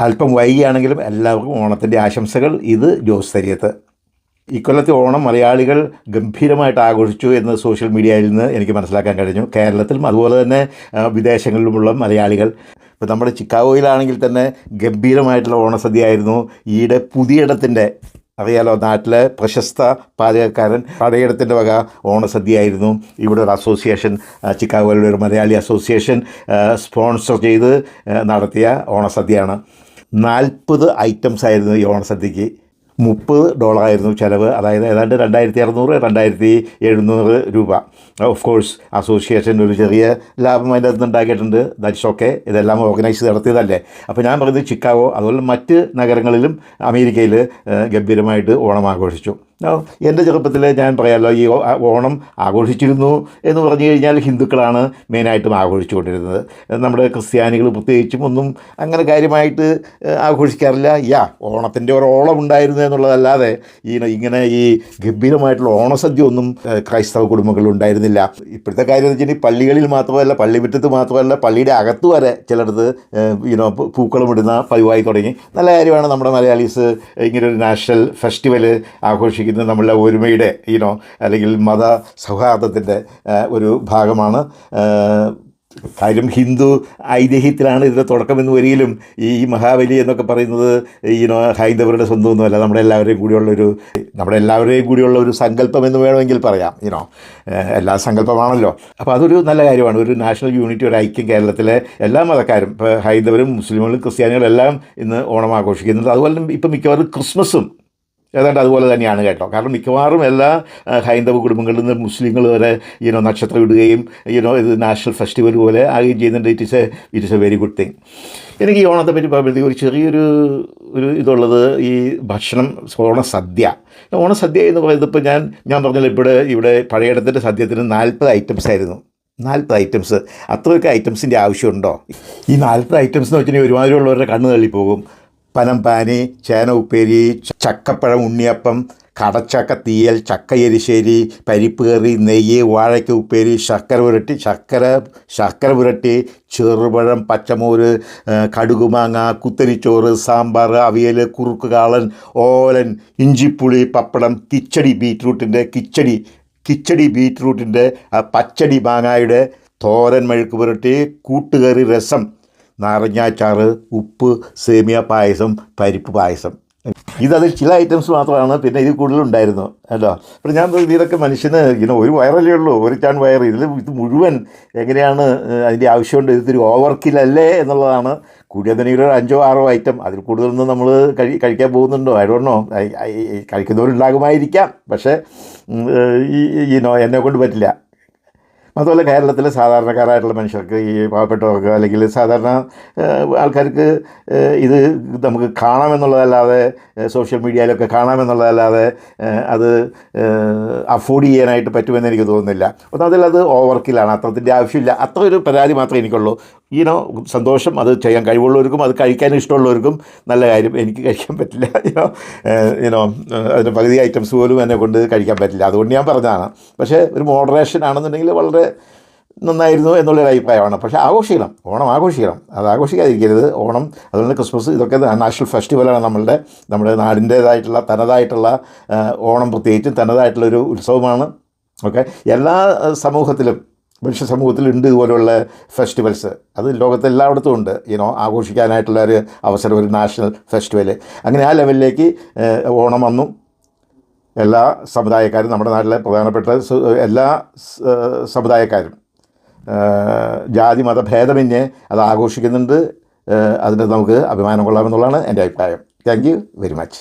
അല്പം വൈകിയാണെങ്കിലും എല്ലാവർക്കും ഓണത്തിന്റെ ആശംസകൾ. ഇത് ജോസ് തരിയത്ത്. ഇക്കൊല്ലത്തെ ഓണം മലയാളികൾ ഗംഭീരമായിട്ട് ആഘോഷിച്ചു എന്ന് സോഷ്യൽ മീഡിയയിൽ നിന്ന് എനിക്ക് മനസ്സിലാക്കാൻ കഴിഞ്ഞു. കേരളത്തിലും അതുപോലെ തന്നെ വിദേശങ്ങളിലുമുള്ള മലയാളികൾ. ഇപ്പോൾ നമ്മുടെ ചിക്കാഗോയിലാണെങ്കിൽ തന്നെ ഗംഭീരമായിട്ടുള്ള ഓണസദ്യയായിരുന്നു. ഈയിടെ പുതിയിടത്തിന്റെ അറിയാലോ നാട്ടിലെ പ്രശസ്ത പാചകക്കാരൻ പടയിടത്തിന്റെ വക ഓണസദ്യയായിരുന്നു. ഇവിടെ ഒരു അസോസിയേഷൻ ചിക്കാഗോയിലെ ഒരു മലയാളി അസോസിയേഷൻ സ്പോൺസർ ചെയ്ത് നടത്തിയ ഓണസദ്യയാണ്. നാൽപ്പത് ഐറ്റംസ് ആയിരുന്നു ഈ ഓണസദ്യക്ക്. മുപ്പത് ഡോളറായിരുന്നു ചിലവ്. അതായത് ഏതാണ്ട് രണ്ടായിരത്തി അറുന്നൂറ് രണ്ടായിരത്തി എഴുന്നൂറ് രൂപ. ഓഫ് കോഴ്സ് അസോസിയേഷൻ ഒരു ചെറിയ ലാഭം അതിന്റെ അകത്ത് ഉണ്ടാക്കിയിട്ടുണ്ട്. ദാറ്റ്സ് ഓക്കെ ഇതെല്ലാം ഓർഗനൈസ് നടത്തിയതല്ലേ. അപ്പോൾ ഞാൻ പറയുന്നത് ചിക്കാഗോ അതുപോലെ മറ്റ് നഗരങ്ങളിലും അമേരിക്കയിൽ ഗംഭീരമായിട്ട് ഓണം ആഘോഷിച്ചു. എന്റെ ചെറുപ്പത്തിൽ ഞാൻ പറയാമല്ലോ ഈ ഓണം ആഘോഷിച്ചിരുന്നു എന്ന് പറഞ്ഞു കഴിഞ്ഞാൽ ഹിന്ദുക്കളാണ് മെയിനായിട്ടും ആഘോഷിച്ചുകൊണ്ടിരുന്നത്. നമ്മുടെ ക്രിസ്ത്യാനികൾ പ്രത്യേകിച്ചും ഒന്നും അങ്ങനെ കാര്യമായിട്ട് ആഘോഷിക്കാറില്ല. യാ ഓണത്തിന്റെ ഒരു ഓളം ഉണ്ടായിരുന്നു എന്നുള്ളതല്ലാതെ ഈ ഇങ്ങനെ ഈ ഗംഭീരമായിട്ടുള്ള ഓണസദ്യ ഒന്നും ക്രൈസ്തവ കുടുംബങ്ങളിൽ ഉണ്ടായിരുന്നില്ല. ഇപ്പോഴത്തെ കാര്യം എന്ന് വെച്ചാൽ പള്ളികളിൽ മാത്രമല്ല പള്ളിമുറ്റത്ത് മാത്രമല്ല പള്ളിയുടെ അകത്ത് വരെ ചിലടത്ത് ഇനോ പൂക്കളം ഇടുന്ന പതിവായി തുടങ്ങി. നല്ല കാര്യമാണ് നമ്മുടെ മലയാളീസ് ഇങ്ങനെ ഒരു നാഷണൽ ഫെസ്റ്റിവൽ ആഘോഷിക്കുന്നത്. നമ്മളുടെ ഒരുമയുടെ ഈനോ അല്ലെങ്കിൽ മത സൗഹാർദ്ദത്തിന്റെ ഒരു ഭാഗമാണ്. കാര്യം ഹിന്ദു ഐതിഹ്യത്തിലാണ് ഇതിന്റെ തുടക്കമെന്ന് വരികിലും ഈ മഹാബലി എന്നൊക്കെ പറയുന്നത് ഈ ഹൈന്ദവരുടെ സ്വന്തമൊന്നുമല്ല. നമ്മുടെ എല്ലാവരെയും കൂടിയുള്ളൊരു നമ്മുടെ എല്ലാവരെയും കൂടിയുള്ള ഒരു സങ്കല്പം എന്ന് വേണമെങ്കിൽ പറയാം ഈനോ എല്ലാ സങ്കല്പമാണല്ലോ. അപ്പോൾ അതൊരു നല്ല കാര്യമാണ്. ഒരു നാഷണൽ യൂണിറ്റി ഒരു ഐക്യം കേരളത്തിലെ എല്ലാ മതക്കാരും ഇപ്പോൾ ഹൈന്ദവരും മുസ്ലിമുകളും ക്രിസ്ത്യാനികളും എല്ലാം ഇന്ന് ഓണം ആഘോഷിക്കുന്നുണ്ട്. അതുപോലെ ഇപ്പം മിക്കവാറും ക്രിസ്മസും ഏതാണ്ട് അതുപോലെ തന്നെയാണ് കേട്ടോ. കാരണം മിക്കവാറും എല്ലാ ഹൈന്ദവ കുടുംബങ്ങളിൽ നിന്ന് മുസ്ലിങ്ങൾ വരെ ഈനോ നക്ഷത്രം ഇടുകയും ഈനോ ഇത് നാഷണൽ ഫെസ്റ്റിവൽ പോലെ ആകുകയും ചെയ്യുന്നുണ്ട്. It is a it is a very good thing എനിക്ക് ഈ ഓണത്തെ പറ്റി പറയുമ്പോഴത്തേക്ക് ഒരു ചെറിയൊരു ഒരു ഇതുള്ളത് ഈ ഭക്ഷണം ഓണസദ്യ. ഓണസദ്യ എന്ന് പറയുന്നത് ഇപ്പോൾ ഞാൻ ഞാൻ പറഞ്ഞല്ലോ ഇവിടെ ഇവിടെ പഴയടത്തിന്റെ സദ്യത്തിന് നാൽപ്പത് ഐറ്റംസ് ആയിരുന്നു. നാൽപ്പത് ഐറ്റംസ് അത്രയൊക്കെ ഐറ്റംസിന്റെ ആവശ്യമുണ്ടോ? ഈ നാൽപ്പത് ഐറ്റംസ് എന്ന് വെച്ചിട്ടുണ്ടെങ്കിൽ ഒരുമാതിരി ഉള്ളവരുടെ കണ്ണ് തള്ളിപ്പോകും. പനംപാനി ചേന ഉപ്പേരി ചക്കപ്പഴം ഉണ്ണിയപ്പം കടച്ചക്ക തീയൽ ചക്ക എരിശ്ശേരി പരിപ്പ് കറി നെയ്യ് വാഴയ്ക്ക ഉപ്പേരി ശർക്കര പുരട്ടി ശർക്കര ശർക്കര പുരട്ടി ചെറുപഴം പച്ചമോര് കടുകുമാങ്ങ കുത്തരിച്ചോറ് സാമ്പാർ അവിയൽ കുറുക്ക് കാളൻ ഓലൻ ഇഞ്ചിപ്പുളി പപ്പടം കിച്ചടി ബീറ്റ്റൂട്ടിന്റെ കിച്ചടി കിച്ചടി ബീറ്റ്റൂട്ടിന്റെ പച്ചടി മാങ്ങായുടെ തോരൻ മെഴുക്ക് പുരട്ടി കൂട്ടുകറി രസം. നാരങ്ങാച്ചാറ് ഉപ്പ് സേമിയ പായസം പരിപ്പ് പായസം ഇതതിൽ ചില ഐറ്റംസ് മാത്രമാണ് പിന്നെ ഇത് കൂടുതലുണ്ടായിരുന്നു കേട്ടോ അപ്പോൾ ഞാൻ ഇതൊക്കെ മനുഷ്യന് ഇങ്ങനെ ഒരു വയറല്ലേ ഉള്ളൂ ഒരു ചാൺ വയർ ഇതിൽ ഇത് മുഴുവൻ എങ്ങനെയാണ് അതിന്റെ ആവശ്യമുണ്ട് ഇതൊരു ഓവർ എന്നുള്ളതാണ് തന്നെ ഒരു അഞ്ചോ ആറോ ഐറ്റം അതിൽ കൂടുതലൊന്നും നമ്മൾ കഴി കഴിക്കാൻ പോകുന്നുണ്ടോ നോ കഴിക്കുന്നവരുണ്ടാകുമായിരിക്കാം പക്ഷേ ഈ ഈ നോ എന്നെ കൊണ്ട് പറ്റില്ല മാത്രമല്ല കേരളത്തിലെ സാധാരണക്കാരായിട്ടുള്ള മനുഷ്യർക്ക് ഈ പാവപ്പെട്ടവർക്ക് അല്ലെങ്കിൽ സാധാരണ ആൾക്കാർക്ക് ഇത് നമുക്ക് കാണാമെന്നുള്ളതല്ലാതെ സോഷ്യൽ മീഡിയയിലൊക്കെ കാണാമെന്നുള്ളതല്ലാതെ അത് അഫോർഡ് ചെയ്യാനായിട്ട് പറ്റുമെന്ന് എനിക്ക് തോന്നുന്നില്ല. ഒന്നാമതിൽ അത് ഓവർക്കിലാണ്. അത്രത്തിന്റെ ആവശ്യമില്ല. അത്ര ഒരു പരാതി മാത്രമേ എനിക്കുള്ളൂ. ഈനോ സന്തോഷം അത് ചെയ്യാൻ കഴിവുള്ളവർക്കും അത് കഴിക്കാൻ ഇഷ്ടമുള്ളവർക്കും നല്ല കാര്യം. എനിക്ക് കഴിക്കാൻ പറ്റില്ല. ഈനോ ഈനോ അതിന്റെ പകുതി ഐറ്റംസ് പോലും എന്നെ കൊണ്ട് കഴിക്കാൻ പറ്റില്ല. അതുകൊണ്ട് ഞാൻ പറഞ്ഞതാണ്. പക്ഷേ ഒരു മോഡറേഷൻ ആണെന്നുണ്ടെങ്കിൽ വളരെ നന്നായിരുന്നു എന്നുള്ളൊരു അഭിപ്രായമാണ്. പക്ഷേ ആഘോഷിക്കണം. ഓണം ആഘോഷിക്കണം. അത് ആഘോഷിക്കാതിരിക്കരുത്. ഓണം അതുപോലെ ക്രിസ്മസ് ഇതൊക്കെ നാഷണൽ ഫെസ്റ്റിവലാണ് നമ്മളുടെ നമ്മുടെ നാടിന്റേതായിട്ടുള്ള തനതായിട്ടുള്ള ഓണം പ്രത്യേകിച്ചും തനതായിട്ടുള്ളൊരു ഉത്സവമാണ്. ഓക്കെ? എല്ലാ സമൂഹത്തിലും മനുഷ്യ സമൂഹത്തിലുണ്ട് ഇതുപോലെയുള്ള ഫെസ്റ്റിവൽസ്. അത് ലോകത്ത് എല്ലായിടത്തും ഉണ്ട് ഇനോ ആഘോഷിക്കാനായിട്ടുള്ള ഒരു അവസരം ഒരു നാഷണൽ ഫെസ്റ്റിവൽ അങ്ങനെ ആ ലെവലിലേക്ക് ഓണം വന്നു. എല്ലാ സമുദായക്കാരും നമ്മുടെ നാട്ടിലെ പ്രധാനപ്പെട്ട എല്ലാ സമുദായക്കാരും ജാതി മത ഭേദമന്യേ അത് ആഘോഷിക്കുന്നുണ്ട്. അതിന് നമുക്ക് അഭിമാനം കൊള്ളാമെന്നുള്ളതാണ് എന്റെ അഭിപ്രായം. Thank you very much